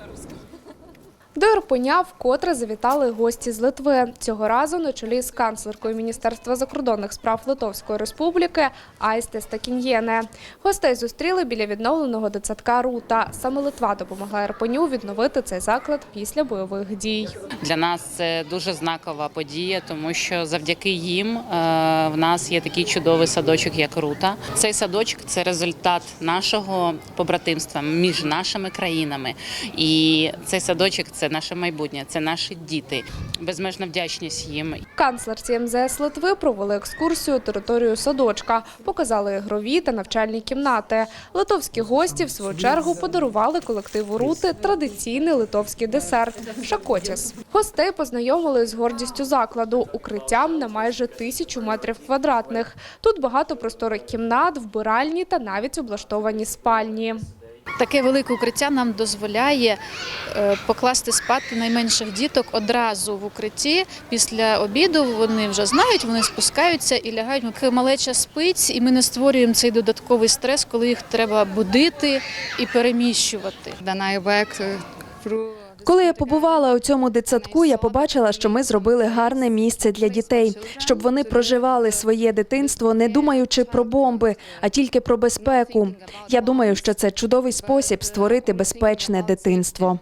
Руська. До Ірпеня вкотре завітали гості з Литви. Цього разу на чолі з канцлеркою Міністерства закордонних справ Литовської Республіки Айсте Стакін'єне. Гостей зустріли біля відновленого дитсадка Рута. Саме Литва допомогла Ірпеню відновити цей заклад після бойових дій. Для нас це дуже знакова подія, тому що завдяки їм е, в нас є такий чудовий садочок, як Рута. Цей садочок це результат нашого побратимства між нашими країнами. І цей садочок це наше майбутнє, це наші діти. Безмежна вдячність їм. Канцлерці МЗС Литви провели екскурсію територію садочка, показали ігрові та навчальні кімнати. Литовські гості, в свою чергу, подарували колективу Рути традиційний литовський десерт – шакотіс. Гостей познайомили з гордістю закладу – укриттям на майже тисячу метрів квадратних. Тут багато просторих кімнат, вбиральні та навіть облаштовані спальні. Таке велике укриття нам дозволяє е, покласти спати найменших діток одразу в укритті. Після обіду вони вже знають, вони спускаються і лягають. Малеча спить, і ми не створюємо цей додатковий стрес, коли їх треба будити і переміщувати. Worked uh, through Коли я побувала у цьому дитсадку, я побачила, що ми зробили гарне місце для дітей, щоб вони проживали своє дитинство, не думаючи про бомби, а тільки про безпеку. Я думаю, що це чудовий спосіб створити безпечне дитинство.